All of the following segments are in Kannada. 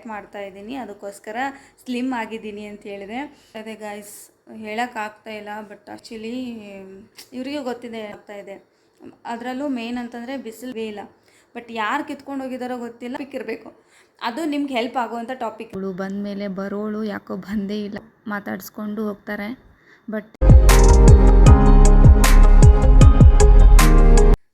ಡಯಟ್ ಮಾಡ್ತಾ ಇದ್ದೀನಿ. ಅದಕ್ಕೋಸ್ಕರ ಸ್ಲಿಮ್ ಆಗಿದ್ದೀನಿ ಅಂತ ಹೇಳಿದೆ. ಅದೇ ಗಾಯ್ಸ್ ಹೇಳೋಕ್ಕಾಗ್ತಾ ಇಲ್ಲ ಬಟ್ ಆ್ಯಕ್ಚುಲಿ ಇವರಿಗೂ ಗೊತ್ತಿದೆ ಆಗ್ತಾ ಇದೆ. ಅದರಲ್ಲೂ ಮೇನ್ ಅಂತಂದರೆ ಬಿಸಿಲು ಇಲ್ಲ. ಬಟ್ ಯಾರು ಕಿತ್ಕೊಂಡು ಹೋಗಿದಾರೋ ಗೊತ್ತಿಲ್ಲ. ಇರಬೇಕು. ಅದು ನಿಮ್ಗೆ ಹೆಲ್ಪ್ ಆಗುವಂಥ ಟಾಪಿಕ್ ಅವಳು ಬಂದಮೇಲೆ ಬರೋಳು ಯಾಕೋ ಬಂದೇ ಇಲ್ಲ. ಮಾತಾಡಿಸ್ಕೊಂಡು ಹೋಗ್ತಾರೆ. But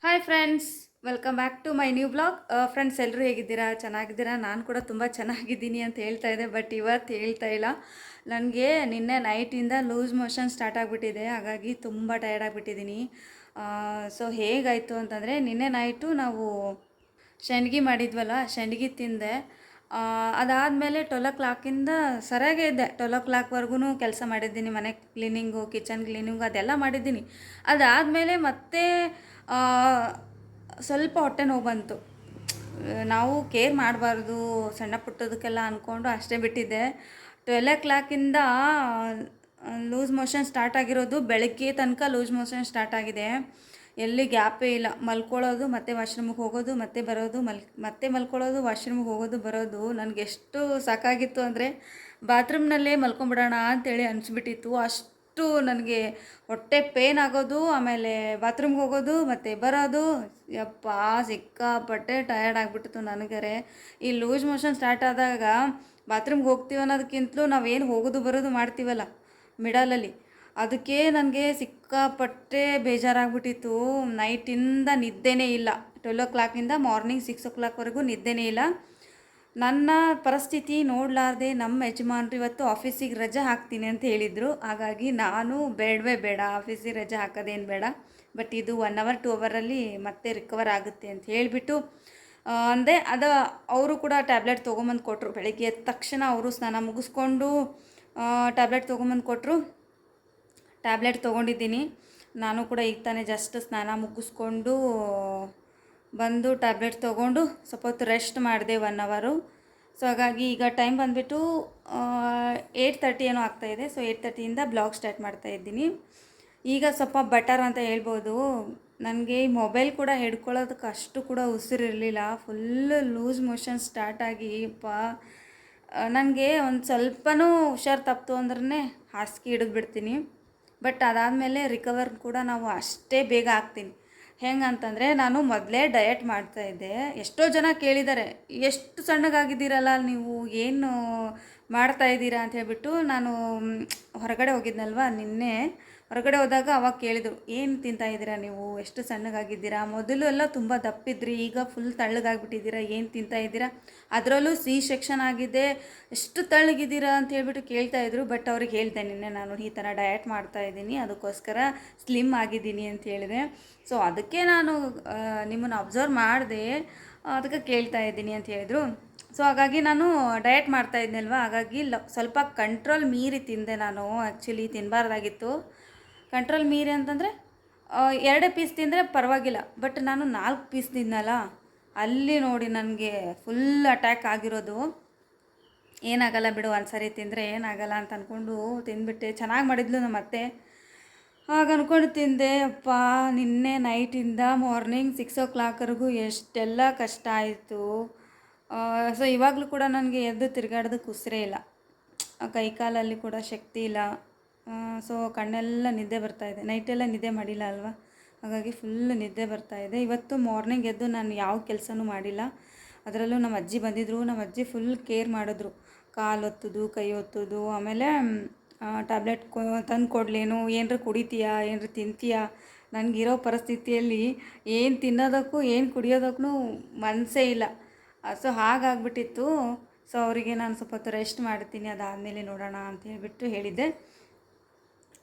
hi friends welcome back to my new blog friends ಎಲ್ಲರೂ ಹೇಗಿದ್ದೀರಾ? ಚೆನ್ನಾಗಿದ್ದೀರಾ? ನಾನು ಕೂಡ ತುಂಬ ಚೆನ್ನಾಗಿದ್ದೀನಿ ಅಂತ ಹೇಳ್ತಾ ಇದ್ದೆ ಬಟ್ ಇವತ್ತು ಹೇಳ್ತಾ ಇಲ್ಲ. ನನಗೆ ನಿನ್ನೆ ನೈಟಿಂದ ಲೂಸ್ ಮೋಷನ್ ಸ್ಟಾರ್ಟ್ ಆಗಿಬಿಟ್ಟಿದೆ, ಹಾಗಾಗಿ ತುಂಬ ಟಯರ್ಡ್ ಆಗಿಬಿಟ್ಟಿದ್ದೀನಿ. ಸೊ ಹೇಗಾಯಿತು ಅಂತಂದರೆ, ನಿನ್ನೆ ನೈಟು ನಾವು ಸಂಡ್ಗಿ ಮಾಡಿದ್ವಲ್ಲ ಶಂಡ್ಗಿ ತಿಂದೆ. ಅದಾದಮೇಲೆ ಟ್ವೆಲ್ ಓ ಕ್ಲಾಕಿಂದ ಸರಿಯಾಗೆ ಇದ್ದೆ. ಟ್ವೆಲ್ ಓ ಕ್ಲಾಕ್ವರೆಗೂ ಕೆಲಸ ಮಾಡಿದ್ದೀನಿ, ಮನೆ ಕ್ಲೀನಿಂಗು ಕಿಚನ್ ಕ್ಲೀನಿಂಗು ಅದೆಲ್ಲ ಮಾಡಿದ್ದೀನಿ. ಅದಾದಮೇಲೆ ಮತ್ತೆ ಸ್ವಲ್ಪ ಹೊಟ್ಟೆ ನೋವು ಬಂತು. ನಾವು ಕೇರ್ ಮಾಡಬಾರ್ದು, ಸಣ್ಣ ಪುಟ್ಟದಕ್ಕೆಲ್ಲ ಅಂದ್ಕೊಂಡು ಅಷ್ಟೇ ಬಿಟ್ಟಿದ್ದೆ. ಟ್ವೆಲ್ ಓ ಕ್ಲಾಕಿಂದ ಲೂಸ್ ಮೋಷನ್ ಸ್ಟಾರ್ಟ್ ಆಗಿರೋದು ಬೆಳಗ್ಗೆ ತನಕ ಲೂಸ್ ಮೋಷನ್ ಸ್ಟಾರ್ಟ್ ಆಗಿದೆ. ಎಲ್ಲಿ ಗ್ಯಾಪೇ ಇಲ್ಲ. ಮಲ್ಕೊಳ್ಳೋದು, ಮತ್ತೆ ವಾಶ್ರೂಮಿಗೆ ಹೋಗೋದು, ಮತ್ತೆ ಬರೋದು, ಮಲ್, ಮತ್ತೆ ಮಲ್ಕೊಳ್ಳೋದು ವಾಶ್ರೂಮಿಗೆ ಹೋಗೋದು, ಬರೋದು. ನನಗೆ ಎಷ್ಟು ಸಾಕಾಗಿತ್ತು ಅಂದರೆ ಬಾತ್ರೂಮ್ನಲ್ಲೇ ಮಲ್ಕೊಂಬಿಡೋಣ ಅಂತೇಳಿ ಅನಿಸ್ಬಿಟ್ಟಿತ್ತು. ಅಷ್ಟು ನನಗೆ ಹೊಟ್ಟೆ ಪೇನ್ ಆಗೋದು, ಆಮೇಲೆ ಬಾತ್ರೂಮ್ಗೆ ಹೋಗೋದು, ಮತ್ತು ಬರೋದು. ಯಪ್ಪ, ಸಿಕ್ಕಾಪಟ್ಟೆ ಟಯರ್ಡ್ ಆಗಿಬಿಟ್ಟಿತ್ತು ನನಗರೆ. ಈ ಲೂಸ್ ಮೋಷನ್ ಸ್ಟಾರ್ಟ್ ಆದಾಗ ಬಾತ್ರೂಮ್ಗೆ ಹೋಗ್ತೀವಿ ಅನ್ನೋದಕ್ಕಿಂತಲೂ ನಾವೇನು ಹೋಗೋದು ಬರೋದು ಮಾಡ್ತೀವಲ್ಲ ಮಿಡಲಲ್ಲಿ ಅದಕ್ಕೆ ನನಗೆ ಸಿಕ್ಕಾಪಟ್ಟೆ ಬೇಜಾರಾಗ್ಬಿಟ್ಟಿತ್ತು. ನೈಟಿಂದ ನಿದ್ದೆನೇ ಇಲ್ಲ. ಟ್ವೆಲ್ ಓ ಕ್ಲಾಕಿಂದ ಮಾರ್ನಿಂಗ್ ಸಿಕ್ಸ್ ಓ ಕ್ಲಾಕ್ವರೆಗೂ ನಿದ್ದೆನೇ ಇಲ್ಲ. ನನ್ನ ಪರಿಸ್ಥಿತಿ ನೋಡಲಾರ್ದೆ ನಮ್ಮ ಯಜಮಾನ್ರು ಇವತ್ತು ಆಫೀಸಿಗೆ ರಜೆ ಹಾಕ್ತೀನಿ ಅಂತ ಹೇಳಿದರು. ಹಾಗಾಗಿ ನಾನು ಬೇಡವೇ ಬೇಡ ಆಫೀಸಿಗೆ ರಜೆ ಹಾಕೋದೇನು ಬೇಡ. ಬಟ್ ಇದು ಒನ್ ಅವರ್ ಟು ಅವರಲ್ಲಿ ಮತ್ತೆ ರಿಕವರ್ ಆಗುತ್ತೆ ಅಂತ ಹೇಳಿಬಿಟ್ಟು ಅಂದೆ ಅದು ಅವರು ಕೂಡ ಟ್ಯಾಬ್ಲೆಟ್ ತೊಗೊಂಬಂದು ಕೊಟ್ಟರು ಬೆಳಗ್ಗೆ ಎದ್ದ ತಕ್ಷಣ ಅವರು ಸ್ನಾನ ಮುಗಿಸ್ಕೊಂಡು ಟ್ಯಾಬ್ಲೆಟ್ ತೊಗೊಂಬಂದು ಕೊಟ್ಟರು ಟ್ಯಾಬ್ಲೆಟ್ ತೊಗೊಂಡಿದ್ದೀನಿ. ನಾನು ಕೂಡ ಈಗ ತಾನೇ ಜಸ್ಟ್ ಸ್ನಾನ ಮುಗಿಸ್ಕೊಂಡು, ಬಂದು ಟ್ಯಾಬ್ಲೆಟ್ ತೊಗೊಂಡು ಸ್ವಲ್ಪ ಹೊತ್ತು ರೆಸ್ಟ್ ಮಾಡಿದೆ ಒನ್ ಅವರು ಸೊ ಹಾಗಾಗಿ ಈಗ ಟೈಮ್ ಬಂದುಬಿಟ್ಟು ಏಯ್ಟ್ ತರ್ಟಿ ಏನೋ ಆಗ್ತಾಯಿದೆ ಸೊ ಏಯ್ಟ್ ತರ್ಟಿಯಿಂದ ಬ್ಲಾಗ್ ಸ್ಟಾರ್ಟ್ ಮಾಡ್ತಾ ಇದ್ದೀನಿ. ಈಗ ಸ್ವಲ್ಪ ಬಟರ್ ಅಂತ ಹೇಳ್ಬೋದು. ನನಗೆ ಈ ಮೊಬೈಲ್ ಕೂಡ ಹಿಡ್ಕೊಳ್ಳೋದಕ್ಕೆ ಅಷ್ಟು ಕೂಡ ಉಸಿರಿರಲಿಲ್ಲ. ಫುಲ್ ಲೂಸ್ ಮೋಷನ್ ಸ್ಟಾರ್ಟ್ ಆಗಿ ಪಾ ನನಗೆ ಒಂದು ಸ್ವಲ್ಪನೂ ಹುಷಾರು ತಪ್ಪಿತು ಅಂದ್ರೆ ಹಾಸಿಗೆ ಹಿಡಿದ್ಬಿಡ್ತೀನಿ. ಬಟ್ ಅದಾದಮೇಲೆ ರಿಕವರ್ ಕೂಡ ನಾವು ಅಷ್ಟೇ ಬೇಗ ಆಗ್ತೀನಿ ಹೆಂಗಂತಂದರೆ ನಾನು ಮೊದಲೇ ಡಯಟ್ ಮಾಡ್ತಾಯಿದ್ದೆ ಎಷ್ಟೋ ಜನ ಕೇಳಿದ್ದಾರೆ ಎಷ್ಟು ಸಣ್ಣಗಾಗಿದ್ದೀರಲ್ಲ, ನೀವು ಏನು ಮಾಡ್ತಾ ಇದ್ದೀರಾ? ಅಂತ ಹೇಳಿಬಿಟ್ಟು ನಾನು ಹೊರಗಡೆ ಹೋಗಿದ್ನಲ್ವ ನಿನ್ನೆ. ಹೊರಗಡೆ ಹೋದಾಗ ಅವಾಗ ಕೇಳಿದರು, ಏನು ತಿಂತಾ ಇದ್ದೀರಾ ನೀವು? ಎಷ್ಟು ಸಣ್ಣಗಾಗಿದ್ದೀರಾ? ಮೊದಲು ಎಲ್ಲ ತುಂಬ ದಪ್ಪಿದ್ರಿ, ಈಗ ಫುಲ್ ತಳ್ಳಗಾಗ್ಬಿಟ್ಟಿದ್ದೀರಾ? ಏನು ತಿಂತಾ ಇದ್ದೀರಾ? ಅದರಲ್ಲೂ ಸಿ ಸೆಕ್ಷನ್ ಆಗಿದೆ, ಎಷ್ಟು ತಳ್ಳಗಿದ್ದೀರಾ? ಅಂತ ಹೇಳ್ಬಿಟ್ಟು ಕೇಳ್ತಾ ಇದ್ರು ಬಟ್ ಅವ್ರಿಗೆ ಹೇಳ್ದೆ, ನಿನ್ನೆ ನಾನು ಈ ಥರ ಡಯಟ್ ಮಾಡ್ತಾ ಇದ್ದೀನಿ, ಅದಕ್ಕೋಸ್ಕರ ಸ್ಲಿಮ್ ಆಗಿದ್ದೀನಿ ಅಂತ ಹೇಳಿದೆ. ಸೊ ಅದಕ್ಕೆ ನಾನು ನಿಮ್ಮನ್ನು ಅಬ್ಸರ್ವ್ ಮಾಡಿದೆ, ಅದಕ್ಕೆ ಕೇಳ್ತಾ ಇದ್ದೀನಿ ಅಂತ ಹೇಳಿದರು. ಸೊ ಹಾಗಾಗಿ ನಾನು ಡಯಟ್ ಮಾಡ್ತಾ ಇದ್ನಲ್ವ? ಹಾಗಾಗಿ ಸ್ವಲ್ಪ ಕಂಟ್ರೋಲ್ ಮೀರಿ ತಿಂದೆ ನಾನು ಆ್ಯಕ್ಚುಲಿ ತಿನ್ನಬಾರ್ದಾಗಿತ್ತು ಕಂಟ್ರೋಲ್ ಮೀರಿ ಅಂತಂದರೆ ಎರಡೇ ಪೀಸ್ ತಿಂದರೆ ಪರವಾಗಿಲ್ಲ. ಬಟ್ ನಾನು ನಾಲ್ಕು ಪೀಸ್ ತಿನ್ನಲ್ಲ. ಅಲ್ಲಿ ನೋಡಿ ನನಗೆ ಫುಲ್ ಅಟ್ಯಾಕ್ ಆಗಿರೋದು. ಏನಾಗಲ್ಲ ಬಿಡು ಒಂದು ಸರಿ ತಿಂದರೆ ಏನಾಗಲ್ಲ ಅಂತ ಅಂದ್ಕೊಂಡು ತಿಂದುಬಿಟ್ಟೆ. ಚೆನ್ನಾಗಿ ಮಾಡಿದ್ಲು ನಮ್ಮ ಅತ್ತೆ. ಆಗ ಅಂದ್ಕೊಂಡು ತಿಂದೆ. ಅಪ್ಪ, ನಿನ್ನೆ ನೈಟಿಂದ ಮಾರ್ನಿಂಗ್ ಸಿಕ್ಸ್ ಓ ಕ್ಲಾಕ್ವರೆಗೂ ಎಷ್ಟೆಲ್ಲ ಕಷ್ಟ ಆಯಿತು. ಸೊ ಇವಾಗಲೂ ಕೂಡ ನನಗೆ ಎದ್ದು ತಿರುಗಾಡೋದಕ್ಕೆ ಉಸಿರೇ ಇಲ್ಲ. ಕೈ ಕಾಲಲ್ಲಿ ಕೂಡ ಶಕ್ತಿ ಇಲ್ಲ. ಸೊ ಕಣ್ಣೆಲ್ಲ ನಿದ್ದೆ ಬರ್ತಾ ಇದೆ. ನೈಟೆಲ್ಲ ನಿದ್ದೆ ಮಾಡಿಲ್ಲ ಅಲ್ವಾ? ಹಾಗಾಗಿ ಫುಲ್ ನಿದ್ದೆ ಬರ್ತಾ ಇದೆ. ಇವತ್ತು ಮಾರ್ನಿಂಗ್ ಎದ್ದು ನಾನು ಯಾವ ಕೆಲಸನೂ ಮಾಡಿಲ್ಲ. ಅದರಲ್ಲೂ ನಮ್ಮ ಅಜ್ಜಿ ಬಂದಿದ್ದರು ನಮ್ಮ ಅಜ್ಜಿ ಫುಲ್ ಕೇರ್ ಮಾಡಿದ್ರು. ಕಾಲು ಒತ್ತೋದು, ಕೈ ಒತ್ತೋದು, ಆಮೇಲೆ ಟ್ಯಾಬ್ಲೆಟ್ ಕೊ, ತಂದು ಕೊಡ್ಲೇನು, ಏನರ ಕುಡಿತೀಯಾ, ಏನರ ತಿಂತೀಯಾ? ನನಗಿರೋ ಪರಿಸ್ಥಿತಿಯಲ್ಲಿ ಏನು ತಿನ್ನೋದಕ್ಕೂ, ಏನು ಕುಡಿಯೋದಕ್ಕೂ ಮನಸ್ಸೇ ಇಲ್ಲ. ಸೊ ಹಾಗಾಗ್ಬಿಟ್ಟಿತ್ತು. ಸೊ ಅವರಿಗೆ ನಾನು ಸ್ವಲ್ಪ ಹೊತ್ತು ರೆಸ್ಟ್ ಮಾಡ್ತೀನಿ. ಅದಾದಮೇಲೆ ನೋಡೋಣ ಅಂತ ಹೇಳಿಬಿಟ್ಟು ಹೇಳಿದ್ದೆ.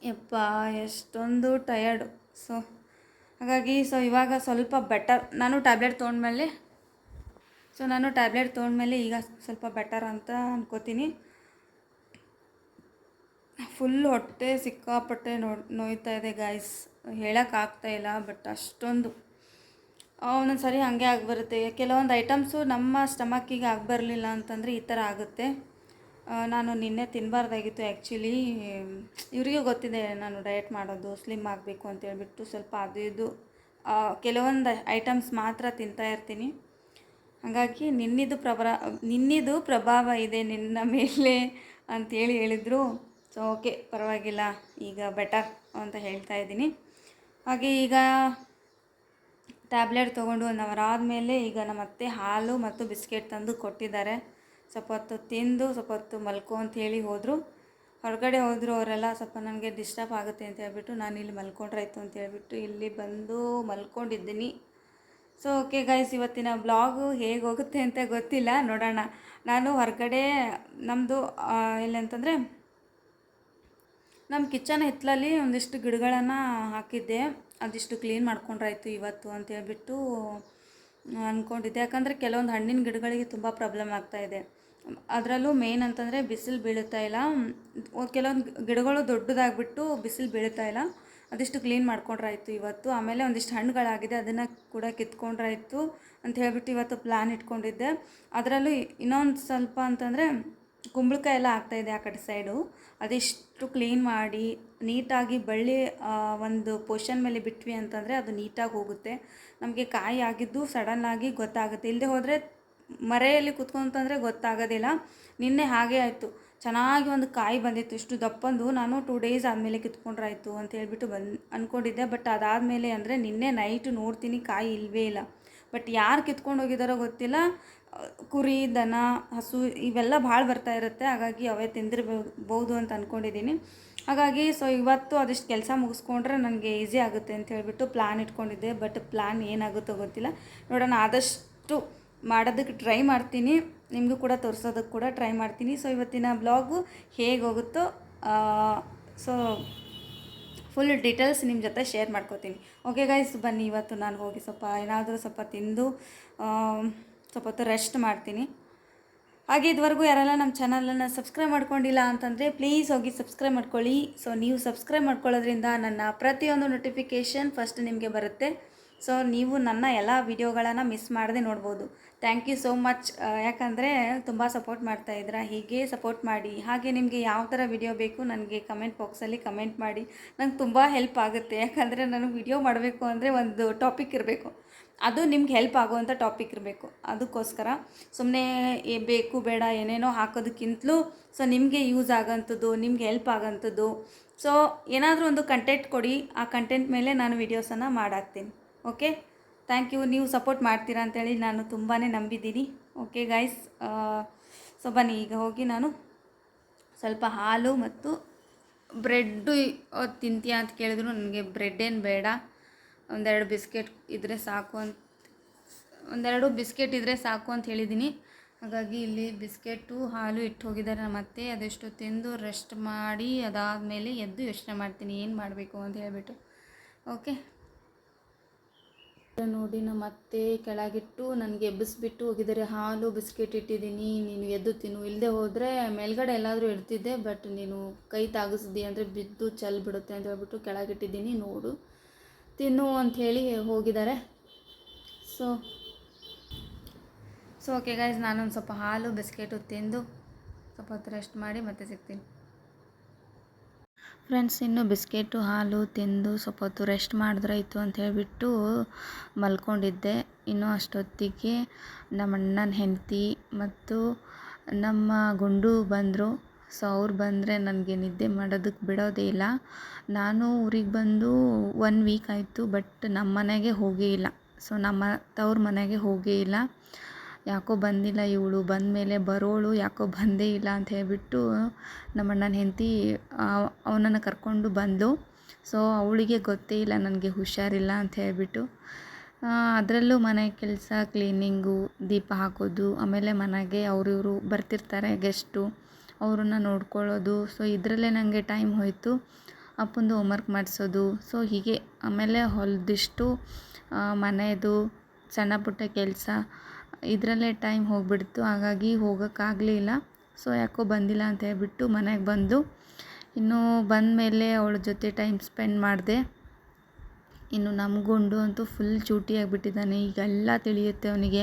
ಯಪ್ಪ, ಎಷ್ಟೊಂದು ಟಯರ್ಡು ಸೊ ಹಾಗಾಗಿ ಸೊ ಇವಾಗ ಸ್ವಲ್ಪ ಬೆಟರ್ ನಾನು ಟ್ಯಾಬ್ಲೆಟ್ ತೊಗೊಂಡ್ಮೇಲೆ ಸೊ ನಾನು ಟ್ಯಾಬ್ಲೆಟ್ ತೊಗೊಂಡ್ಮೇಲೆ ಈಗ ಸ್ವಲ್ಪ ಬೆಟರ್ ಅಂತ ಅಂದ್ಕೋತೀನಿ ಫುಲ್ ಹೊಟ್ಟೆ ಸಿಕ್ಕಾಪಟ್ಟೆ ನೋ, ನೋಯ್ತಾ ಇದೆ ಗಾಯ್ಸ್ ಇಲ್ಲ ಬಟ್ ಅಷ್ಟೊಂದು. ಒಂದೊಂದು ಸರಿ ಹಾಗೆ ಆಗಿಬರುತ್ತೆ. ಕೆಲವೊಂದು ಐಟಮ್ಸು ನಮ್ಮ ಸ್ಟಮಕ್ಕಿಗೆ ಆಗಿಬರಲಿಲ್ಲ ಅಂತಂದರೆ ಈ ಥರ ಆಗುತ್ತೆ. ನಾನು ನಿನ್ನೆ ತಿನ್ನಬಾರ್ದಾಗಿತ್ತು ಆ್ಯಕ್ಚುಲಿ ಇವರಿಗೂ ಗೊತ್ತಿದೆ ನಾನು ಡಯಟ್ ಮಾಡೋದು ಸ್ಲಿಮ್ ಆಗಬೇಕು ಅಂತ ಹೇಳ್ಬಿಟ್ಟು ಸ್ವಲ್ಪ ಅದು ಇದು. ಕೆಲವೊಂದು ಐಟಮ್ಸ್ ಮಾತ್ರ ತಿಂತಾ ಇರ್ತೀನಿ. ಹಾಗಾಗಿ ನಿನ್ನಿದು ಪ್ರಭಾ ನಿನ್ನಿದು ಪ್ರಭಾವ ಇದೆ ನಿನ್ನ ಮೇಲೆ ಅಂತೇಳಿ ಹೇಳಿದರು. ಸೊ ಓಕೆ ಪರವಾಗಿಲ್ಲ, ಈಗ ಬೆಟರ್ ಅಂತ ಹೇಳ್ತಾ ಇದ್ದೀನಿ. ಹಾಗೆ ಈಗ ಟ್ಯಾಬ್ಲೆಟ್ ತೊಗೊಂಡು ಒಂದು ಅವರ್ ಆದಮೇಲೆ ಈಗ ನಮ್ಮ ಅತ್ತೆ ಹಾಲು ಮತ್ತು ಬಿಸ್ಕೆಟ್ ತಂದು ಕೊಟ್ಟಿದ್ದಾರೆ. ಸ್ವಲ್ಪ ತಿಂದು ಸ್ವಲ್ಪ ಹೊತ್ತು ಮಲ್ಕೊ ಅಂತ ಹೇಳಿ ಹೋದರು. ಹೊರಗಡೆ ಹೋದರು ಅವರೆಲ್ಲ ಸ್ವಲ್ಪ ನನಗೆ ಡಿಸ್ಟರ್ಬ್ ಆಗುತ್ತೆ ಅಂತ ಹೇಳ್ಬಿಟ್ಟು ನಾನು ಇಲ್ಲಿ ಮಲ್ಕೊಂಡ್ರಾಯ್ತು ಅಂತ ಹೇಳಿಬಿಟ್ಟು ಇಲ್ಲಿ ಬಂದು ಮಲ್ಕೊಂಡಿದ್ದೀನಿ. ಸೊ ಓಕೆ ಗೈಸ್ ಇವತ್ತಿನ ಬ್ಲಾಗು ಹೇಗೆ ಹೋಗುತ್ತೆ ಅಂತ ಗೊತ್ತಿಲ್ಲ. ನೋಡೋಣ. ನಾನು ಹೊರಗಡೆ ನಮ್ಮದು ಇಲ್ಲಂತಂದರೆ ನಮ್ಮ ಕಿಚನ್ ಹಿತ್ತಲಲ್ಲಿ ಒಂದಿಷ್ಟು ಗಿಡಗಳನ್ನು ಹಾಕಿದ್ದೆ. ಅದಿಷ್ಟು ಕ್ಲೀನ್ ಮಾಡ್ಕೊಂಡ್ರಾಯ್ತು ಇವತ್ತು ಅಂತ ಹೇಳ್ಬಿಟ್ಟು ಅಂದ್ಕೊಂಡಿದ್ದೆ ಯಾಕಂದರೆ ಕೆಲವೊಂದು ಹಣ್ಣಿನ ಗಿಡಗಳಿಗೆ ತುಂಬ ಪ್ರಾಬ್ಲಮ್ ಆಗ್ತಾಯಿದೆ ಅದರಲ್ಲೂ ಮೇನ್ ಅಂತಂದರೆ ಬಿಸಿಲು ಬೀಳುತ್ತಾ ಇಲ್ಲ. ಕೆಲವೊಂದು ಗಿಡಗಳು ದೊಡ್ಡದಾಗ್ಬಿಟ್ಟು ಬಿಸಿಲು ಬೀಳುತ್ತಾ ಇಲ್ಲ. ಅದಿಷ್ಟು ಕ್ಲೀನ್ ಮಾಡ್ಕೊಂಡ್ರಾಯ್ತು ಇವತ್ತು. ಆಮೇಲೆ ಒಂದಿಷ್ಟು ಹಣ್ಣುಗಳಾಗಿದೆ, ಅದನ್ನು ಕೂಡ ಕಿತ್ಕೊಂಡ್ರಾಯ್ತು ಅಂತ ಹೇಳಿಬಿಟ್ಟು ಇವತ್ತು ಪ್ಲ್ಯಾನ್ ಇಟ್ಕೊಂಡಿದ್ದೆ. ಅದರಲ್ಲೂ ಇನ್ನೊಂದು ಸ್ವಲ್ಪ ಅಂತಂದರೆ ಕುಂಬಳಕಾಯಿ ಎಲ್ಲ ಆಗ್ತಾಯಿದೆ ಆ ಕಡೆ ಸೈಡು ಅದಿಷ್ಟು ಕ್ಲೀನ್ ಮಾಡಿ ನೀಟಾಗಿ ಬಳ್ಳಿ ಒಂದು ಪೋರ್ಷನ್ ಮೇಲೆ ಬಿಟ್ವಿ ಅಂತಂದರೆ ಅದು ನೀಟಾಗಿ ಹೋಗುತ್ತೆ. ನಮಗೆ ಕಾಯಿ ಆಗಿದ್ದು ಸಡನ್ನಾಗಿ ಗೊತ್ತಾಗುತ್ತೆ. ಇಲ್ಲದೆ ಹೋದರೆ ಮರೆಯಲ್ಲಿ ಕುತ್ಕೊಂತಂದರೆ ಗೊತ್ತಾಗೋದಿಲ್ಲ. ನಿನ್ನೆ ಹಾಗೆ ಆಯಿತು. ಚೆನ್ನಾಗಿ ಒಂದು ಕಾಯಿ ಬಂದಿತ್ತು. ಇಷ್ಟು ದಪ್ಪಂದು ನಾನು ಟೂ ಡೇಸ್ ಆದಮೇಲೆ ಕಿತ್ಕೊಂಡ್ರಾಯ್ತು ಅಂತ ಹೇಳ್ಬಿಟ್ಟು ಬಂದು ಅಂದ್ಕೊಂಡಿದ್ದೆ ಬಟ್ ಅದಾದಮೇಲೆ ಅಂದರೆ ನಿನ್ನೆ ನೈಟ್ ನೋಡ್ತೀನಿ ಕಾಯಿ ಇಲ್ಲವೇ ಇಲ್ಲ. ಬಟ್ ಯಾರು ಕಿತ್ಕೊಂಡು ಹೋಗಿದ್ದಾರೋ ಗೊತ್ತಿಲ್ಲ. ಕುರಿ, ದನ, ಹಸು ಇವೆಲ್ಲ ಭಾಳ ಬರ್ತಾ ಇರುತ್ತೆ. ಹಾಗಾಗಿ ಅವೇ ತಿಂದಿರ್ಬೋದು ಅಂತ ಅಂದ್ಕೊಂಡಿದ್ದೀನಿ ಹಾಗಾಗಿ ಸೊ ಇವತ್ತು ಅದಿಷ್ಟು ಕೆಲಸ ಮುಗಿಸ್ಕೊಂಡ್ರೆ ನನಗೆ ಈಸಿ ಆಗುತ್ತೆ ಅಂತ ಹೇಳಿಬಿಟ್ಟು ಪ್ಲ್ಯಾನ್ ಇಟ್ಕೊಂಡಿದ್ದೆ. ಬಟ್ ಪ್ಲ್ಯಾನ್ ಏನಾಗುತ್ತೋ ಗೊತ್ತಿಲ್ಲ. ನೋಡೋಣ. ಆದಷ್ಟು ಮಾಡೋದಕ್ಕೆ ಟ್ರೈ ಮಾಡ್ತೀನಿ. ನಿಮಗೂ ಕೂಡ ತೋರಿಸೋದಕ್ಕೆ ಕೂಡ ಟ್ರೈ ಮಾಡ್ತೀನಿ. ಸೊ ಇವತ್ತಿನ ಬ್ಲಾಗು ಹೇಗೆ ಹೋಗುತ್ತೋ ಸೊ ಫುಲ್ ಡೀಟೇಲ್ಸ್ ನಿಮ್ಮ ಜೊತೆ ಶೇರ್ ಮಾಡ್ಕೋತೀನಿ. ಓಕೆ ಗೈಸ್ ಬನ್ನಿ. ಇವತ್ತು ನಾನು ಹೋಗಿ ಸ್ವಲ್ಪ ಏನಾದರೂ ಸ್ವಲ್ಪ ತಿಂದು ಸ್ವಲ್ಪ ಹೊತ್ತು ರೆಸ್ಟ್ ಮಾಡ್ತೀನಿ. ಹಾಗೆ ಇದುವರೆಗೂ ಯಾರೆಲ್ಲ ನಮ್ಮ ಚಾನಲನ್ನು ಸಬ್ಸ್ಕ್ರೈಬ್ ಮಾಡ್ಕೊಂಡಿಲ್ಲ ಅಂತಂದರೆ ಪ್ಲೀಸ್ ಹೋಗಿ ಸಬ್ಸ್ಕ್ರೈಬ್ ಮಾಡ್ಕೊಳ್ಳಿ. ಸೊ ನೀವು ಸಬ್ಸ್ಕ್ರೈಬ್ ಮಾಡ್ಕೊಳ್ಳೋದ್ರಿಂದ ನನ್ನ ಪ್ರತಿಯೊಂದು ನೋಟಿಫಿಕೇಷನ್ ಫಸ್ಟ್ ನಿಮಗೆ ಬರುತ್ತೆ. ಸೊ ನೀವು ನನ್ನ ಎಲ್ಲ ವಿಡಿಯೋಗಳನ್ನು ಮಿಸ್ ಮಾಡದೆ ನೋಡ್ಬೋದು. ಥ್ಯಾಂಕ್ ಯು ಸೋ ಮಚ್ ಯಾಕಂದರೆ ತುಂಬ ಸಪೋರ್ಟ್ ಮಾಡ್ತಾ ಇದ್ದೀರ. ಹೀಗೆ ಸಪೋರ್ಟ್ ಮಾಡಿ. ಹಾಗೆ ನಿಮಗೆ ಯಾವ ಥರ ವಿಡಿಯೋ ಬೇಕು ನನಗೆ ಕಮೆಂಟ್ ಬಾಕ್ಸಲ್ಲಿ ಕಮೆಂಟ್ ಮಾಡಿ. ನಂಗೆ ತುಂಬ ಹೆಲ್ಪ್ ಆಗುತ್ತೆ. ಯಾಕಂದರೆ ನನಗೆ ವಿಡಿಯೋ ಮಾಡಬೇಕು ಅಂದರೆ ಒಂದು ಟಾಪಿಕ್ ಇರಬೇಕು. ಅದು ನಿಮ್ಗೆ ಹೆಲ್ಪ್ ಆಗುವಂಥ ಟಾಪಿಕ್ ಇರಬೇಕು. ಅದಕ್ಕೋಸ್ಕರ ಸುಮ್ಮನೆ ಬೇಕು, ಬೇಡ, ಏನೇನೋ ಹಾಕೋದಕ್ಕಿಂತಲೂ ಸೊ ನಿಮಗೆ ಯೂಸ್ ಆಗೋಂಥದ್ದು, ನಿಮ್ಗೆ ಹೆಲ್ಪ್ ಆಗೋಂಥದ್ದು. ಸೊ ಏನಾದರೂ ಒಂದು ಕಂಟೆಂಟ್ ಕೊಡಿ. ಆ ಕಂಟೆಂಟ್ ಮೇಲೆ ನಾನು ವಿಡಿಯೋಸನ್ನು ಮಾಡಾಕ್ತೀನಿ. ಓಕೆ? ಥ್ಯಾಂಕ್ ಯು ನೀವು ಸಪೋರ್ಟ್ ಮಾಡ್ತೀರಾ ಅಂತೇಳಿ ನಾನು ತುಂಬಾ ನಂಬಿದ್ದೀನಿ. ಓಕೆ ಗೈಸ್ ಸೊ ಬನ್ನಿ, ಈಗ ಹೋಗಿ ನಾನು ಸ್ವಲ್ಪ ಹಾಲು ಮತ್ತು ಬ್ರೆಡ್ಡು ತಿಂತೀಯಾ ಅಂತ ಕೇಳಿದ್ರು. ನನಗೆ ಬ್ರೆಡ್ ಏನು ಬೇಡ. ಒಂದೆರಡು ಬಿಸ್ಕೆಟ್ ಇದ್ದರೆ ಸಾಕು ಅಂತ, ಒಂದೆರಡು ಬಿಸ್ಕೆಟ್ ಇದ್ದರೆ ಸಾಕು ಅಂತ ಹೇಳಿದ್ದೀನಿ. ಹಾಗಾಗಿ ಇಲ್ಲಿ ಬಿಸ್ಕೆಟು ಹಾಲು ಇಟ್ಟು ಹೋಗಿದ್ದಾರೆ ನಮ್ಮ ಅತ್ತೆ. ಅದೆಷ್ಟು ತಿಂದು ರೆಸ್ಟ್ ಮಾಡಿ ಅದಾದಮೇಲೆ ಎದ್ದು ಯೋಚನೆ ಮಾಡ್ತೀನಿ. ಏನು ಮಾಡಬೇಕು ಅಂತ ಹೇಳಿಬಿಟ್ಟು. ಓಕೆ? ನೋಡಿ ನಮ್ಮ ಅತ್ತೆ ಕೆಳಗಿಟ್ಟು ನನಗೆ ಎಬ್ಬಿಸ್ಬಿಟ್ಟು ಹೋಗಿದ್ದಾರೆ. ಹಾಲು, ಬಿಸ್ಕೆಟ್ ಇಟ್ಟಿದ್ದೀನಿ. ನೀನು ಎದ್ದು ತಿನ್ನು. ಇಲ್ಲದೆ ಹೋದರೆ ಮೇಲ್ಗಡೆ ಎಲ್ಲಾದರೂ ಇಡ್ತಿದ್ದೆ ಬಟ್ ನೀನು ಕೈ ತಾಗಿಸಿದಿ ಅಂದರೆ ಬಿದ್ದು ಚಲ್ ಬಿಡುತ್ತೆ ಅಂತ ಹೇಳ್ಬಿಟ್ಟು ಕೆಳಗಿಟ್ಟಿದ್ದೀನಿ. ನೋಡು. ತಿನ್ನು ಅಂಥೇಳಿ ಹೋಗಿದ್ದಾರೆ. ಸೊ ಸೊ ಓಕೆ ಗೈಸ್ ನಾನೊಂದು ಸ್ವಲ್ಪ ಹಾಲು, ಬಿಸ್ಕೆಟು ತಿಂದು ಸ್ವಲ್ಪ ರೆಸ್ಟ್ ಮಾಡಿ ಮತ್ತೆ ಸಿಗ್ತೀನಿ. ಫ್ರೆಂಡ್ಸ್, ಇನ್ನು ಬಿಸ್ಕೆಟು, ಹಾಲು ತಿಂದು ಸ್ವಲ್ಪ ಹೊತ್ತು ರೆಸ್ಟ್ ಮಾಡಿದ್ರಾಯ್ತು ಅಂತ ಹೇಳಿಬಿಟ್ಟು ಮಲ್ಕೊಂಡಿದ್ದೆ. ಇನ್ನು ಅಷ್ಟೊತ್ತಿಗೆ ನಮ್ಮ ಅಣ್ಣನ ಹೆಂಡತಿ ಮತ್ತು ನಮ್ಮ ಗುಂಡು ಬಂದರು. ಸೊ, ಅವ್ರು ಬಂದರೆ ನನಗೆ ನಿದ್ದೆ ಮಾಡೋದಕ್ಕೆ ಬಿಡೋದೇ ಇಲ್ಲ. ನಾನು ಊರಿಗೆ ಬಂದು ಒನ್ ವೀಕ್ ಆಯಿತು, ಬಟ್ ನಮ್ಮ ಮನೆಗೆ ಹೋಗೇ ಇಲ್ಲ. ಸೊ, ನಮ್ಮ ತವ್ರ ಮನೆಗೆ ಹೋಗೇ ಇಲ್ಲ. ಯಾಕೋ ಬಂದಿಲ್ಲ ಇವಳು, ಬಂದಮೇಲೆ ಬರೋಳು, ಯಾಕೋ ಬಂದೇ ಇಲ್ಲ ಅಂತ ಹೇಳಿಬಿಟ್ಟು ನಮ್ಮ ಅಣ್ಣನ ಹೆಂಡತಿ ಅವನನ್ನು ಕರ್ಕೊಂಡು ಬಂದಳು ಸೊ ಅವಳಿಗೆ ಗೊತ್ತೇ ಇಲ್ಲ, ನನಗೆ ಹುಷಾರಿಲ್ಲ ಅಂತ ಹೇಳಿಬಿಟ್ಟು ಅದರಲ್ಲೂ ಮನೆ ಕೆಲಸ ಕ್ಲೀನಿಂಗು ದೀಪ ಹಾಕೋದು, ಆಮೇಲೆ ಮನೆಗೆ ಅವರು ಇವರು ಬರ್ತಿರ್ತಾರೆ ಗೆಸ್ಟು ಅವ್ರನ್ನ ನೋಡ್ಕೊಳ್ಳೋದು. ಸೊ ಇದರಲ್ಲೇ ನನಗೆ ಟೈಮ್ ಹೋಯಿತು. ಅಪ್ಪಂದು ಹೋಮ್ವರ್ಕ್ ಮಾಡಿಸೋದು. ಸೊ ಹೀಗೆ ಆಮೇಲೆ ಹೊಲದಿಷ್ಟು ಮನೆಯದು ಸಣ್ಣ ಪುಟ್ಟ ಕೆಲಸ ಇದರಲ್ಲೇ ಟೈಮ್ ಹೋಗಿಬಿಡ್ತು. ಹಾಗಾಗಿ ಹೋಗೋಕ್ಕಾಗಲಿಲ್ಲ. ಸೊ, ಯಾಕೋ ಬಂದಿಲ್ಲ ಅಂತ ಹೇಳ್ಬಿಟ್ಟು ಮನೆಗೆ ಬಂದು ಇನ್ನು ಬಂದ ಮೇಲೆ ಅವಳ ಜೊತೆ ಟೈಮ್ ಸ್ಪೆಂಡ್ ಮಾಡಿದೆ. ಇನ್ನು ನಮ್ಮ ಗುಂಡು ಅಂತೂ ಫುಲ್ ಚೂಟಿ ಆಗಿಬಿಟ್ಟಿದ್ದಾನೆ. ಈಗೆಲ್ಲ ತಿಳಿಯುತ್ತೆ ಅವನಿಗೆ.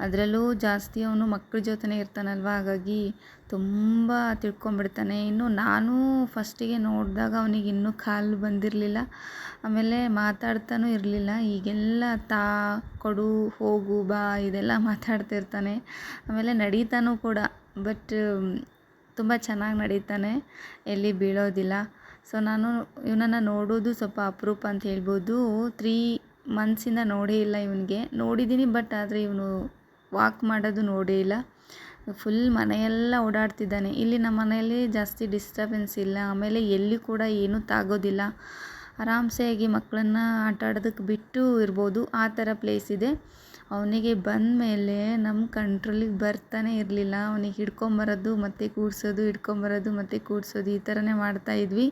ಅದರಲ್ಲೂ ಜಾಸ್ತಿ ಅವನು ಮಕ್ಕಳ ಜೊತೆನೇ ಇರ್ತಾನಲ್ವ? ಹಾಗಾಗಿ ತುಂಬ ತಿಳ್ಕೊಂಬಿಡ್ತಾನೆ. ಇನ್ನು ನಾನು ಫಸ್ಟಿಗೆ ನೋಡಿದಾಗ ಅವನಿಗೆ ಇನ್ನೂ ಕಾಲು ಬಂದಿರಲಿಲ್ಲ. ಆಮೇಲೆ ಮಾತಾಡ್ತಾನೂ ಇರಲಿಲ್ಲ. ಈಗೆಲ್ಲ ತಾ, ಕೊಡು, ಹೋಗು, ಬಾ ಇದೆಲ್ಲ ಮಾತಾಡ್ತಿರ್ತಾನೆ ಆಮೇಲೆ ನಡೀತಾನೂ ಕೂಡ. ಬಟ್ ತುಂಬ ಚೆನ್ನಾಗಿ ನಡೀತಾನೆ. ಎಲ್ಲಿ ಬೀಳೋದಿಲ್ಲ. ಸೊ ನಾನು ಇವನನ್ನು ನೋಡೋದು ಸ್ವಲ್ಪ ಅಪರೂಪ ಅಂತ ಹೇಳ್ಬೋದು. ತ್ರೀ ಮಂತ್ಸಿಂದ ನೋಡೇ ಇಲ್ಲ ಇವನಿಗೆ. ನೋಡಿದ್ದೀನಿ ಬಟ್ ಆದರೆ ಇವನು ವಾಕ್ ಮಾಡೋದು ನೋಡೇ ಇಲ್ಲ. ಫುಲ್ ಮನೆಯೆಲ್ಲ ಓಡಾಡ್ತಿದ್ದಾನೆ. ಇಲ್ಲಿ ನಮ್ಮ ಮನೆಯಲ್ಲಿ ಜಾಸ್ತಿ ಡಿಸ್ಟರ್ಬೆನ್ಸ್ ಇಲ್ಲ. ಆಮೇಲೆ ಎಲ್ಲಿ ಕೂಡ ಏನೂ ತಾಗೋದಿಲ್ಲ. ಆರಾಮ್ಸೆಯಾಗಿ ಮಕ್ಕಳನ್ನ ಆಟ ಆಡೋದಕ್ಕೆ ಬಿಟ್ಟು ಇರ್ಬೋದು. ಆ ಥರ ಪ್ಲೇಸ್ ಇದೆ. ಅವನಿಗೆ ಬಂದ ಮೇಲೆ ನಮ್ಮ ಕಂಟ್ರೋಲಿಗೆ ಬರ್ತಾನೆ ಇರಲಿಲ್ಲ. ಅವನಿಗೆ ಹಿಡ್ಕೊಂಬರೋದು ಮತ್ತು ಕೂಡ್ಸೋದು ಹಿಡ್ಕೊಂಬರೋದು ಮತ್ತು ಕೂಡ್ಸೋದು ಈ ಥರನೇ ಮಾಡ್ತಾ ಇದ್ವಿ.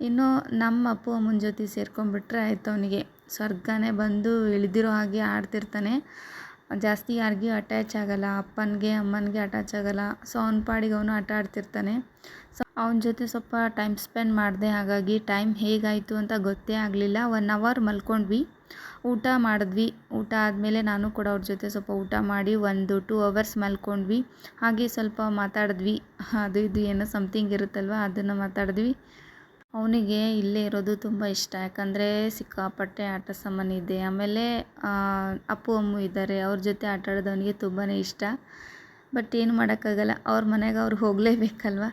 ಇನ್ನು ನಮ್ಮ ಅಪ್ಪು ಅಮ್ಮನ ಜೊತೆ ಸೇರ್ಕೊಂಡ್ಬಿಟ್ರೆ ಆಯಿತು ಅವನಿಗೆ. ಸ್ವರ್ಗನೇ ಬಂದು ಇಳಿದಿರೋ ಹಾಗೆ ಆಡ್ತಿರ್ತಾನೆ. ಜಾಸ್ತಿ ಯಾರಿಗೂ ಅಟ್ಯಾಚ್ ಆಗಲ್ಲ, ಅಪ್ಪನಿಗೆ, ಅಮ್ಮನಿಗೆ ಅಟ್ಯಾಚ್ ಆಗಲ್ಲ. ಸೊ ಅವ್ನ ಪಾಡಿಗೆ ಅವನು ಆಟ ಆಡ್ತಿರ್ತಾನೆ. ಸೊ ಅವನ ಜೊತೆ ಸ್ವಲ್ಪ ಟೈಮ್ ಸ್ಪೆಂಡ್ ಮಾಡಿದೆ, ಹಾಗಾಗಿ ಟೈಮ್ ಹೇಗಾಯಿತು ಅಂತ ಗೊತ್ತೇ ಆಗಲಿಲ್ಲ. ಒನ್ ಅವರ್ ಮಲ್ಕೊಂಡ್ವಿ, ಊಟ ಮಾಡಿದ್ವಿ. ಊಟ ಆದಮೇಲೆ ನಾನು ಕೂಡ ಅವ್ರ ಜೊತೆ ಸ್ವಲ್ಪ ಊಟ ಮಾಡಿ ಒಂದು ಟೂ ಅವರ್ಸ್ ಮಲ್ಕೊಂಡ್ವಿ. ಹಾಗೆ ಸ್ವಲ್ಪ ಮಾತಾಡಿದ್ವಿ. ಅದು ಇದು ಏನೋ ಸಮಥಿಂಗ್ ಇರುತ್ತಲ್ವ, ಅದನ್ನು ಮಾತಾಡಿದ್ವಿ. ಅವನಿಗೆ ಇಲ್ಲೇ ಇರೋದು ತುಂಬ ಇಷ್ಟ. ಯಾಕಂದರೆ ಸಿಕ್ಕಾಪಟ್ಟೆ ಆಟ ಸಾಮಾನು ಇದೆ ಆಮೇಲೆ ಅಪ್ಪು ಅಮ್ಮು ಇದ್ದಾರೆ. ಅವ್ರ ಜೊತೆ ಆಟ ಆಡೋದು ಅವನಿಗೆ ತುಂಬಾ ಇಷ್ಟ. ಬಟ್ ಏನು ಮಾಡೋಕ್ಕಾಗಲ್ಲ. ಅವ್ರ ಮನೆಗೆ ಅವ್ರು ಹೋಗಲೇಬೇಕಲ್ವ?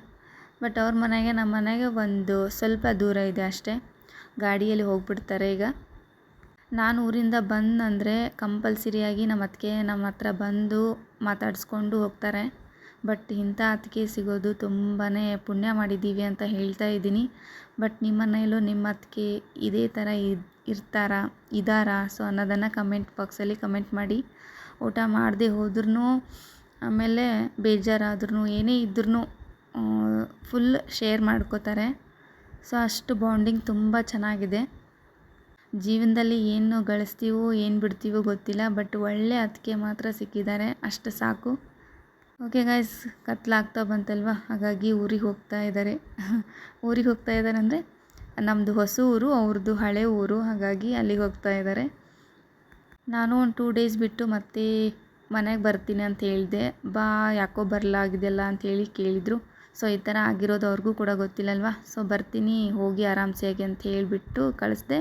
ಬಟ್ ಅವ್ರ ಮನೆಗೆ, ನಮ್ಮ ಮನೆಗೆ ಒಂದು ಸ್ವಲ್ಪ ದೂರ ಇದೆ ಅಷ್ಟೇ. ಗಾಡಿಯಲ್ಲಿ ಹೋಗ್ಬಿಡ್ತಾರೆ ಈಗ. ನಾನು ಊರಿಂದ ಬಂದಂದರೆ ಕಂಪಲ್ಸರಿಯಾಗಿ ನಮ್ಮ ಅತ್ತಿಗೆ, ನಮ್ಮ ಹತ್ರ ಬಂದು ಮಾತಾಡಿಸ್ಕೊಂಡು ಹೋಗ್ತಾರೆ. ಬಟ್ ಇಂಥ ಅತ್ತಿಗೆ ಸಿಗೋದು ತುಂಬಾ ಪುಣ್ಯ ಮಾಡಿದ್ದೀವಿ ಅಂತ ಹೇಳ್ತಾ ಇದ್ದೀನಿ. ಬಟ್ ನಿಮ್ಮ ಮನೆಯಲ್ಲೂ ನಿಮ್ಮ ಅತ್ತಿಗೆ ಇದೇ ಥರ ಇರ್ತಾರಾ ಇದ್ದಾರಾ ಸೊ ಅನ್ನೋದನ್ನು ಕಮೆಂಟ್ ಬಾಕ್ಸಲ್ಲಿ ಕಮೆಂಟ್ ಮಾಡಿ. ಊಟ ಮಾಡದೆ ಹೋದ್ರೂ ಆಮೇಲೆ ಬೇಜಾರಾದ್ರೂ ಏನೇ ಇದ್ರೂ ಫುಲ್ ಶೇರ್ ಮಾಡ್ಕೋತಾರೆ. ಸೊ ಅಷ್ಟು ಬಾಂಡಿಂಗ್ ತುಂಬ ಚೆನ್ನಾಗಿದೆ. ಜೀವನದಲ್ಲಿ ಏನು ಗಳಿಸ್ತೀವೋ, ಏನು ಬಿಡ್ತೀವೋ ಗೊತ್ತಿಲ್ಲ, ಬಟ್ ಒಳ್ಳೆ ಅತ್ತಿಗೆ ಮಾತ್ರ ಸಿಕ್ಕಿದ್ದಾರೆ. ಅಷ್ಟು ಸಾಕು. ಓಕೆ ಗಾಯ್ಸ್ ಕತ್ಲಾಗ್ತಾ ಬಂತಲ್ವ? ಹಾಗಾಗಿ ಊರಿಗೆ ಹೋಗ್ತಾ ಇದ್ದಾರೆ. ಊರಿಗೆ ಹೋಗ್ತಾ ಇದ್ದಾರೆ ಅಂದರೆ ನಮ್ಮದು ಹೊಸ ಊರು ಅವ್ರದ್ದು ಹಳೆ ಊರು. ಹಾಗಾಗಿ ಅಲ್ಲಿಗೆ ಹೋಗ್ತಾ ಇದ್ದಾರೆ. ನಾನು ಒಂದು ಟೂ ಡೇಸ್ ಬಿಟ್ಟು ಮತ್ತೆ ಮನೆಗೆ ಬರ್ತೀನಿ ಅಂತ ಹೇಳಿದೆ. ಬಾ, ಯಾಕೋ ಬರಲಾಗಿದೆಯಲ್ಲ ಅಂಥೇಳಿ ಕೇಳಿದರು. ಸೊ ಈ ಥರ ಆಗಿರೋದು ಅವ್ರಿಗೂ ಕೂಡ ಗೊತ್ತಿಲ್ಲಲ್ವ? ಸೊ ಬರ್ತೀನಿ, ಹೋಗಿ ಆರಾಮ್ಸೆಯಾಗಿ ಅಂತ ಹೇಳಿಬಿಟ್ಟು ಕಳಿಸ್ದೆ.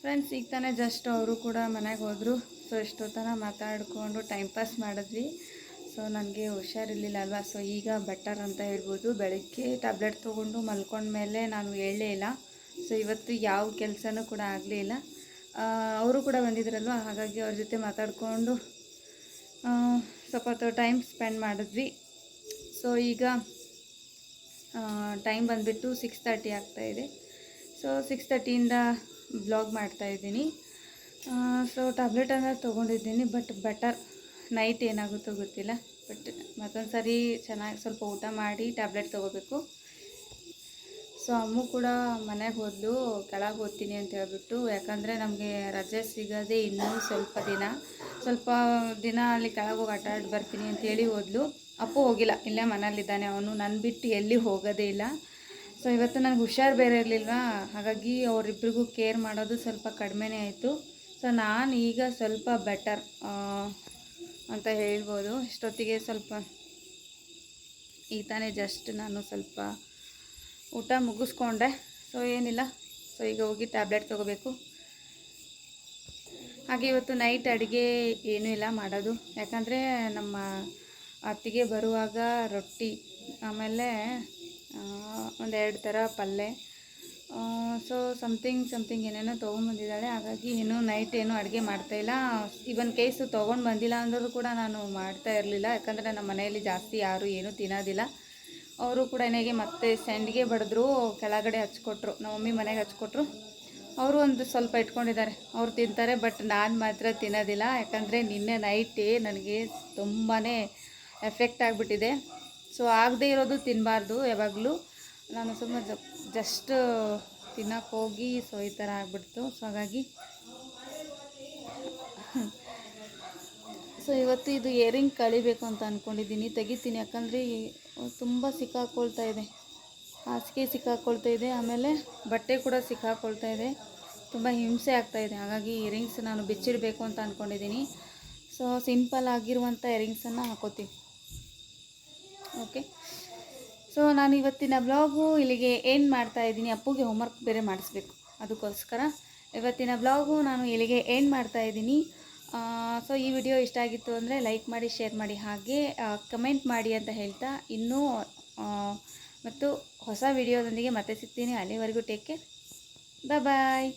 ಫ್ರೆಂಡ್ಸ್ ಈಗ ತಾನೇ ಜಸ್ಟ್ ಅವರು ಕೂಡ ಮನೆಗೆ ಹೋದರು. ಸೊ ಎಷ್ಟೊತ್ತನ ಮಾತಾಡಿಕೊಂಡು ಟೈಮ್ ಪಾಸ್ ಮಾಡಿದ್ವಿ. ಸೊ ನನಗೆ ಹುಷಾರಿರಲಿಲ್ಲ ಅಲ್ವಾ ಸೊ ಈಗ ಬೆಟರ್ ಅಂತ ಹೇಳ್ಬೋದು. ಬೆಳಗ್ಗೆ ಟ್ಯಾಬ್ಲೆಟ್ ತೊಗೊಂಡು ಮಲ್ಕೊಂಡ್ಮೇಲೆ ನಾನು ಹೇಳಲೇ ಇಲ್ಲ. ಸೊ ಇವತ್ತು ಯಾವ ಕೆಲಸನೂ ಕೂಡ ಆಗಲಿಲ್ಲ ಅವರು ಕೂಡ ಬಂದಿದ್ರಲ್ವ? ಹಾಗಾಗಿ ಅವ್ರ ಜೊತೆ ಮಾತಾಡಿಕೊಂಡು ಸ್ವಲ್ಪ ಟೈಮ್ ಸ್ಪೆಂಡ್ ಮಾಡಿದ್ವಿ. ಸೊ ಈಗ ಟೈಮ್ ಬಂದುಬಿಟ್ಟು ಸಿಕ್ಸ್ ತರ್ಟಿ ಆಗ್ತಾಯಿದೆ ಸೊ ಸಿಕ್ಸ್ ತರ್ಟಿಯಿಂದ ಬ್ಲಾಗ್ ಮಾಡ್ತಾಯಿದ್ದೀನಿ ಸೊ ಟ್ಯಾಬ್ಲೆಟನ್ನು ತೊಗೊಂಡಿದ್ದೀನಿ ಬಟ್ ಬೆಟರ್ ನೈಟ್ ಏನಾಗುತ್ತೋ ಗೊತ್ತಿಲ್ಲ, ಬಟ್ ಮತ್ತೊಂದು ಸರಿ ಚೆನ್ನಾಗಿ ಸ್ವಲ್ಪ ಊಟ ಮಾಡಿ ಟ್ಯಾಬ್ಲೆಟ್ ತೊಗೋಬೇಕು. ಸೊ ಅಮ್ಮು ಕೂಡ ಮನೆಗೆ ಹೋದ್ಲು, ಕೆಳಗೆ ಓದ್ತೀನಿ ಅಂತ ಹೇಳ್ಬಿಟ್ಟು. ಯಾಕಂದರೆ ನಮಗೆ ರಜೆ ಸಿಗೋದೇ ಇನ್ನೂ ಸ್ವಲ್ಪ ದಿನ ಸ್ವಲ್ಪ ದಿನ ಅಲ್ಲಿ ಕೆಳಗೆ ಹೋಗಿ ಆಟ ಆಡಿ ಬರ್ತೀನಿ ಅಂತೇಳಿ ಹೋದ್ಲು. ಅಪ್ಪು ಹೋಗಿಲ್ಲ, ಇಲ್ಲೇ ಮನೇಲಿದ್ದಾನೆ ಅವನು ನನ್ನ ಬಿಟ್ಟು ಎಲ್ಲಿ ಹೋಗೋದೇ ಇಲ್ಲ. ಸೊ ಇವತ್ತು ನನಗೆ ಹುಷಾರು ಬೇರೆ ಇರಲಿಲ್ವಾ, ಹಾಗಾಗಿ ಅವರಿಬ್ಬರಿಗೂ ಕೇರ್ ಮಾಡೋದು ಸ್ವಲ್ಪ ಕಡಿಮೆನೇ ಆಯಿತು. ಸೊ ನಾನು ಈಗ ಸ್ವಲ್ಪ ಬೆಟರ್ ಅಂತ ಹೇಳ್ಬೋದು. ಇಷ್ಟೊತ್ತಿಗೆ ಸ್ವಲ್ಪ ಈ ತಾನೇ ಜಸ್ಟ್ ನಾನು ಸ್ವಲ್ಪ ಊಟ ಮುಗಿಸ್ಕೊಂಡೆ. ಸೊ ಏನಿಲ್ಲ. ಸೊ ಈಗ ಹೋಗಿ ಟ್ಯಾಬ್ಲೆಟ್ ತೊಗೋಬೇಕು. ಹಾಗೆ ಇವತ್ತು ನೈಟ್ ಅಡುಗೆ ಏನೂ ಇಲ್ಲ ಮಾಡೋದು. ಯಾಕಂದರೆ ನಮ್ಮ ಅತ್ತಿಗೆ ಬರುವಾಗ ರೊಟ್ಟಿ, ಆಮೇಲೆ ಒಂದೆರಡು ಥರ ಪಲ್ಯ ಸೊ ಸಮಥಿಂಗ್ ಸಮಥಿಂಗ್ ಏನೇನೋ ತೊಗೊಂಬಂದಿದ್ದಾಳೆ ಹಾಗಾಗಿ ಏನು ನೈಟ್ ಏನೂ ಅಡುಗೆ ಮಾಡ್ತಾಯಿಲ್ಲ ಇವನ್ ಕೇಸು ತೊಗೊಂಡು ಬಂದಿಲ್ಲ ಅಂದರೂ ಕೂಡ ನಾನು ಮಾಡ್ತಾ ಇರಲಿಲ್ಲ. ಯಾಕಂದರೆ ನಮ್ಮ ಮನೆಯಲ್ಲಿ ಜಾಸ್ತಿ ಯಾರೂ ಏನೂ ತಿನ್ನೋದಿಲ್ಲ. ಅವರು ಕೂಡ ನನಗೆ ಮತ್ತೆ ಸೆಂಡಿಗೆ ಬಡಿದ್ರು, ಕೆಳಗಡೆ ಹಚ್ಕೊಟ್ರು ನಮ್ಮ ಮಮ್ಮಿ ಮನೆಗೆ ಹಚ್ಕೊಟ್ರು. ಅವರು ಒಂದು ಸ್ವಲ್ಪ ಇಟ್ಕೊಂಡಿದ್ದಾರೆ. ಅವ್ರು ತಿಂತಾರೆ ಬಟ್ ನಾನು ಮಾತ್ರ ತಿನ್ನೋದಿಲ್ಲ. ಯಾಕಂದರೆ ನಿನ್ನೆ ನೈಟೇ ನನಗೆ ತುಂಬಾ ಎಫೆಕ್ಟ್ ಆಗಿಬಿಟ್ಟಿದೆ. ಸೊ ಆಗದೇ ಇರೋದು ತಿನ್ನಬಾರ್ದು ಯಾವಾಗಲೂ. ನಾನು ಸುಮ್ಮನೆ ಜಸ್ಟ್ ತಿನ್ನೋಕೆ ಹೋಗಿ ಸೊ ಈ ಥರ ಆಗಿಬಿಡ್ತು. ಸೊ ಹಾಗಾಗಿ ಸೊ ಇವತ್ತು ಇದು ಇಯರಿಂಗ್ ಕಳಿಬೇಕು ಅಂತ ಅಂದ್ಕೊಂಡಿದ್ದೀನಿ ತೆಗಿತೀನಿ, ಯಾಕಂದರೆ ತುಂಬ ಸಿಕ್ಕಾಕೊಳ್ತಾ ಇದೆ. ಹಾಸಿಗೆ ಸಿಕ್ಕಾಕೊಳ್ತಾ ಇದೆ, ಆಮೇಲೆ ಬಟ್ಟೆ ಕೂಡ ಸಿಕ್ಕಾಕೊಳ್ತಾ ಇದೆ. ತುಂಬ ಹಿಂಸೆ ಆಗ್ತಾ ಇದೆ. ಹಾಗಾಗಿ ಇಯರಿಂಗ್ಸ್ ನಾನು ಬಿಚ್ಚಿಡಬೇಕು ಅಂತ ಅಂದ್ಕೊಂಡಿದ್ದೀನಿ ಸೊ ಸಿಂಪಲ್ ಆಗಿರುವಂಥ ಇಯರಿಂಗ್ಸನ್ನು ಹಾಕೋತೀನಿ. ಓಕೆ ಸೊ ನಾನು ಇವತ್ತಿನ ಬ್ಲಾಗು ಇಲ್ಲಿಗೆ ಏನು ಮಾಡ್ತಾ ಇದ್ದೀನಿ. ಅಪ್ಪುಗೆ ಹೋಮ್ವರ್ಕ್ ಬೇರೆ ಮಾಡಿಸ್ಬೇಕು. ಅದಕ್ಕೋಸ್ಕರ ಇವತ್ತಿನ ಬ್ಲಾಗು ನಾನು ಇಲ್ಲಿಗೆ ಏನು ಮಾಡ್ತಾ ಇದ್ದೀನಿ. ಸೊ ಈ ವಿಡಿಯೋ ಇಷ್ಟ ಆಗಿತ್ತು ಅಂದರೆ ಲೈಕ್ ಮಾಡಿ ಶೇರ್ ಮಾಡಿ, ಹಾಗೆ ಕಮೆಂಟ್ ಮಾಡಿ ಅಂತ ಹೇಳ್ತಾ ಇನ್ನೂ ಮತ್ತು ಹೊಸ ವಿಡಿಯೋದೊಂದಿಗೆ ಮತ್ತೆ ಸಿಗ್ತೀನಿ. ಅಲ್ಲಿವರೆಗೂ ಟೇಕ್ ಕೇರ್ ಬಾಯ್